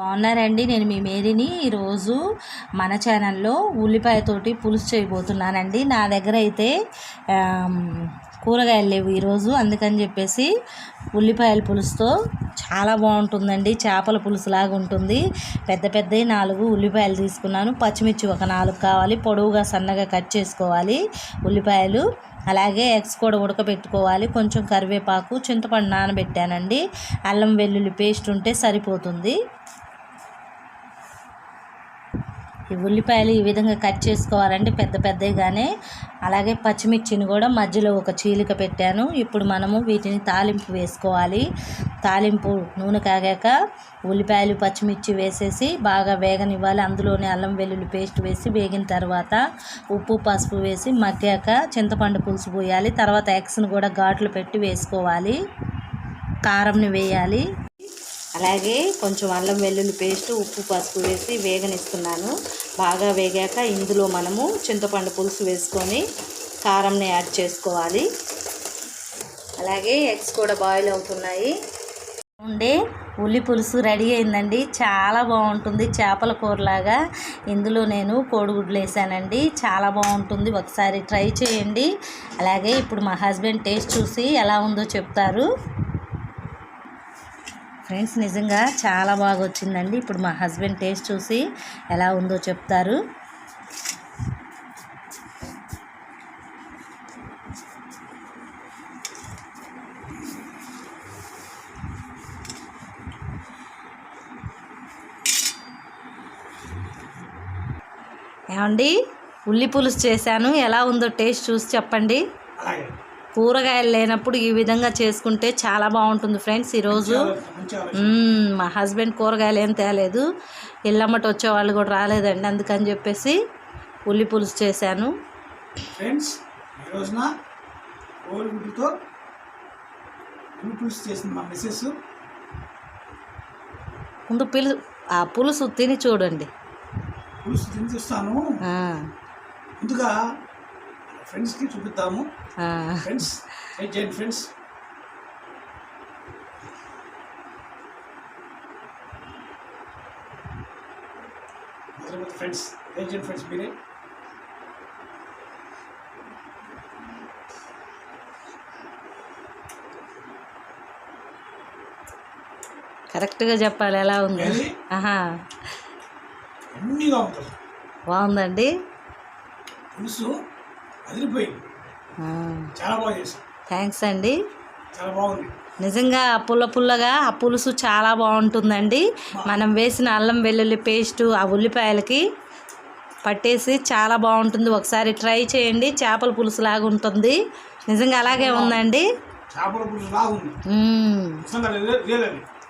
బాగున్నారండి. నేను మీ మేరీని ఈరోజు మన ఛానల్లో ఉల్లిపాయతోటి పులుసు చేయబోతున్నానండి. నా దగ్గర అయితే కూరగాయలు లేవు ఈరోజు. అందుకని చెప్పేసి ఉల్లిపాయల పులుసుతో చాలా బాగుంటుందండి. చేపల పులుసు లాగా ఉంటుంది. పెద్ద పెద్దవి నాలుగు ఉల్లిపాయలు తీసుకున్నాను. పచ్చిమిర్చి ఒక నాలుగు కావాలి. పొడవుగా సన్నగా కట్ చేసుకోవాలి ఉల్లిపాయలు. అలాగే ఎగ్స్ కూడా ఉడకబెట్టుకోవాలి. కొంచెం కరివేపాకు చింతపండు నానబెట్టానండి. అల్లం వెల్లుల్లి పేస్ట్ ఉంటే సరిపోతుంది. ఈ ఉల్లిపాయలు ఈ విధంగా కట్ చేసుకోవాలంటే పెద్ద పెద్దగానే. అలాగే పచ్చిమిర్చిని కూడా మధ్యలో ఒక చీలిక పెట్టాను. ఇప్పుడు మనము వీటిని తాలింపు వేసుకోవాలి. తాలింపు నూనె కాగాక ఉల్లిపాయలు పచ్చిమిర్చి వేసేసి బాగా వేగనివ్వాలి. అందులోనే అల్లం వెల్లుల్లి పేస్ట్ వేసి వేగిన తర్వాత ఉప్పు పసుపు వేసి మగ్గాక చింతపండు పులుసు పోయాలి. తర్వాత ఎగ్స్ను కూడా ఘాట్లు పెట్టి వేసుకోవాలి. కారంని వేయాలి. అలాగే కొంచెం అల్లం వెల్లుల్లి పేస్ట్ ఉప్పు పసుపు వేసి వేగనిస్తున్నాను. బాగా వేగాక ఇందులో మనము చింతపండు పులుసు వేసుకొని కారంని యాడ్ చేసుకోవాలి. అలాగే ఎగ్స్ కూడా బాయిల్ అవుతున్నాయి. ఉండే ఉల్లి పులుసు రెడీ అయిందండి. చాలా బాగుంటుంది చేపల కూరలాగా. ఇందులో నేను కోడిగుడ్లు వేసానండి. చాలా బాగుంటుంది. ఒకసారి ట్రై చేయండి. అలాగే ఇప్పుడు మా హస్బెండ్ టేస్ట్ చూసి ఎలా ఉందో చెప్తారు. ఫ్రెండ్స్ నిజంగా చాలా బాగా వచ్చిందండి ఇప్పుడు మా హస్బెండ్ టేస్ట్ చూసి ఎలా ఉందో చెప్తారు. ఏమండి? ఉల్లి పులుసు చేశాను. ఎలా ఉందో టేస్ట్ చూసి చెప్పండి. కూరగాయలు లేనప్పుడు ఈ విధంగా చేసుకుంటే చాలా బాగుంటుంది ఫ్రెండ్స్ ఈరోజు. మా హస్బెండ్ కూరగాయలు ఏం తేలేదు. ఇళ్ళమ్మట వచ్చే వాళ్ళు కూడా రాలేదండి అందుకని చెప్పేసి ఉల్లి పులుసు చేశాను. ఫ్రెండ్స్ ఈ రోజున కోడిగుడ్డుతో ఉల్లి పులుసు చేసింది మా మిస్సెస్ ముందు పిలు ఆ పులుసు తిని చూడండి. పులుసు తిని చూస్తాను. ముందుగా ఫ్రెండ్స్కి చూపిద్దాము. ఆ. ఫ్రెండ్స్ వెయిట్ చేయండి ఫ్రెండ్స్. ఫ్రెండ్స్ వెయిట్ చేయండి ఫ్రెండ్స్ మీరే. కరెక్ట్గా చెప్పాలి ఎలా ఉంది? బాగుందండి. పులుసు అదిరిపోయింది. ఆ, చాలా బాగా చేశాం థ్యాంక్స్ అండి. చాలా బాగుంది. నిజంగా పుల్ల పుల్లగా ఆ పులుసు చాలా బాగుంటుందండి. మనం వేసిన అల్లం వెల్లుల్లి పేస్టు ఆ ఉల్లిపాయలకి పట్టేసి చాలా బాగుంటుంది. ఒకసారి ట్రై చేయండి. చేపల పులుసు లాగా ఉంటుంది. నిజంగా అలాగే ఉందండి. చేపల పులుసు లాగా ఉంది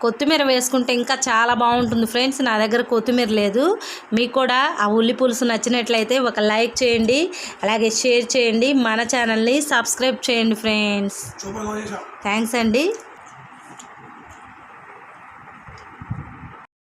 కొత్తిమీర వేసుకుంటే ఇంకా చాలా బాగుంటుంది. ఫ్రెండ్స్ నా దగ్గర కొత్తిమీర లేదు. మీకు కూడా ఆ ఉల్లి పులుసు నచ్చినట్లయితే ఒక లైక్ చేయండి అలాగే షేర్ చేయండి. మన ఛానల్ని సబ్స్క్రైబ్ చేయండి ఫ్రెండ్స్. థ్యాంక్స్ అండి.